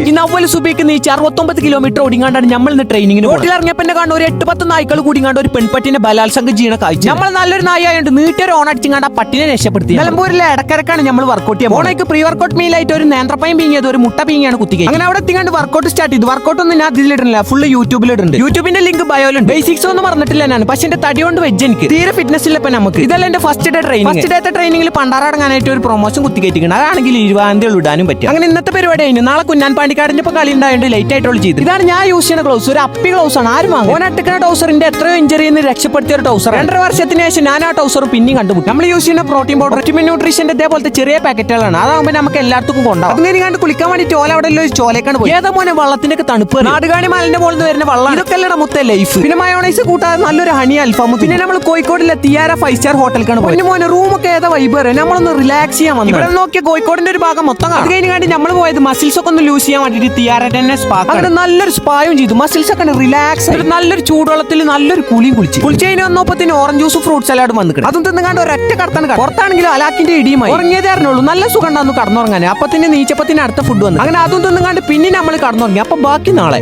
ഈ നവ്വൽ സുബിക്ക് നീച്ച് അറുപത്തൊമ്പത് കിലോമീറ്റർ ഓടിങ്ങാണ്ടാണ് നമ്മൾ ഇന്ന് ട്രെയിനിങ്ങിന് റോട്ടിൽ ഇറങ്ങിയപ്പോ കാണുന്ന ഒരു എട്ട് പത്ത് നായ്ക്കൾ കൂടിങ്ങാണ്ട് ഒരു പെൺപട്ടിനെ ബലാത്സംഗം ചെയ്യണ കാഴ്ച. നമ്മൾ നല്ലൊരു നായായോണ്ട് നീട്ടിയൊരു ഓൺ അടിച്ചിങ്ങാണ്ട് ആ പട്ടിനെ രക്ഷപ്പെടുത്തി നിലമ്പൂരിലെ ഇടക്കരക്കാണ് നമ്മൾ വർക്കൗട്ട് ചെയ്യാൻ ഓണയ്ക്ക് പ്രീ വർക്കൗട്ട് മീലായിട്ട് ഒരു നേന്ത്രപ്പയം പീങ്ങിയത് ഒരു മുട്ട പീങ്ങിയാണ് കുത്തിക്കുക അങ്ങനെ അവിടെ എത്തിങ്ങാണ്ട് വർക്കൗട്ട് സ്റ്റാർട്ട് ചെയ്തു. വർക്കൗട്ട് ഒന്നും ഞാൻ ഇതിലിടുന്നില്ല ഫുൾ യൂട്യൂബിൽ ഇടുന്നുണ്ട് യൂട്യൂബിന്റെ ലിങ്ക് ബയോലുണ്ട് ബേസിക്സ് ഒന്നും മറന്നിട്ടില്ല ഞാൻ. പക്ഷെ എന്റെ തടി കൊണ്ട് വെജ് എനിക്ക്. തീരെ ഫിറ്റ്നസ് ഇല്ല നമുക്ക് ഇതല്ല എന്റെ ഫസ്റ്റ് ഡേ ട്രെയിനിങ് ഫസ്റ്റ് ഡേത്തെ ട്രെയിനിങ്ങിൽ പണ്ടാറടങ്ങാനായിട്ട് ഒരു പ്രൊമോഷൻ കുത്തിക്കേറ്റിക്കണം അതാണെങ്കിൽ ഇരുപതാം തീയതി ഇടാനും പറ്റും. അങ്ങനെ ഇന്നത്തെ പരിപാടി കഴിഞ്ഞു. നാളെ കുഞ്ഞാൻ പാണ്ടിക്കാടിന്റെ ഇപ്പൊ കളി ഉണ്ടായത് ലേറ്റ് ആയിട്ടുള്ള ചെയ്ത് ഇതാണ് ഞാൻ യൂസ് ചെയ്യുന്ന ഗ്ലൗസ് ഒരു അപ്പി ഗ്ലൗസ് ആണ്. ആരും വാങ്ങും? ഓൻ ടൗസറിന്റെ എത്രയോ ഇഞ്ചറിയിൽ നിന്ന് രക്ഷപ്പെടുത്തിയ ഒരു ടൗസർ രണ്ടര വർഷത്തിന് ശേഷം ഞാൻ ആ ടൗസർ പിന്നെയും കണ്ടുപിടി നമ്മൾ യൂസ് ചെയ്യുന്ന പ്രോട്ടീൻ പൗഡർ വിറ്റമിൻ ന്യൂട്രീഷന്റെ ഇതേപോലത്തെ ചെറിയ പാക്കറ്റുകളാണ് അതാകുമ്പോൾ നമുക്ക് എല്ലാവർക്കും കൊണ്ടാവും അങ്ങനെ കണ്ട് കുളിക്കാൻ വേണ്ടി ചോല അവിടെ ഒരു ചോലക്കാണ് പോയി. ഏതാ മോനെ വള്ളത്തിന്റെ തണുപ്പ് നാടുകാണി മലന്റെ നിന്ന് വരുന്ന വള്ളം ഇതൊക്കെ അല്ലട മുത്ത ലൈഫ് പിന്നെ മയോണൈസ് കൂട്ടാതെ നല്ലൊരു ഹണി അൽഫാമു പിന്നെ നമ്മൾ കോഴിക്കോടിലെ തിയാര ഫൈവ് സ്റ്റാർ ഹോട്ടലിലാണ് പോയി മോനെ റൂം ഒക്കെ ഏതാ വൈബ് നമ്മളൊന്ന് റിലാക്സ് ചെയ്യാൻ വന്നു നോക്കിയ കോഴിക്കോടിന്റെ ഒരു ഭാഗം മൊത്തം. അത് കഴിഞ്ഞ് കണ്ടി നമ്മൾ പോയത് മസിൽസ് ഒക്കെ ഒന്ന് ലൂസ് ചെയ്യാൻ വേണ്ടിയിട്ട് തിയാറ തന്നെ സ്പാ അങ്ങനെ നല്ലൊരു സ്പായും ചെയ്തു. മസിൽസ് ഒക്കെ റിലാക്സ് ഒരു നല്ലൊരു ചൂടുവെള്ളത്തിൽ നല്ലൊരു കുളിയും കുളിച്ച്. കുളിച്ച് കഴിഞ്ഞ് വന്നപ്പോത്തിന് ഓറഞ്ച് ജ്യൂസ് ഫ്രൂട്ട് സലാഡ് വന്നിട്ട് അതും തിന്നുകാണ്ട് ഒരൊറ്റ കടത്താണ് കട. പുറത്താണെങ്കിലും അലാക്കിന്റെ ഇടിയുമായി. ഉറങ്ങിയതേ അറിഞ്ഞുള്ളൂ. നല്ല സുഖം ഉണ്ടായിരുന്നു കടന്നുറങ്ങാൻ അപ്പത്തിന് നീച്ചപ്പത്തിന് അടുത്ത ഫുഡ് വന്നു. അങ്ങനെ അതും തിന്നുകാണ്ട് പിന്നെ നമ്മൾ കടന്നുറങ്ങി. അപ്പൊ ബാക്കി നാളെ.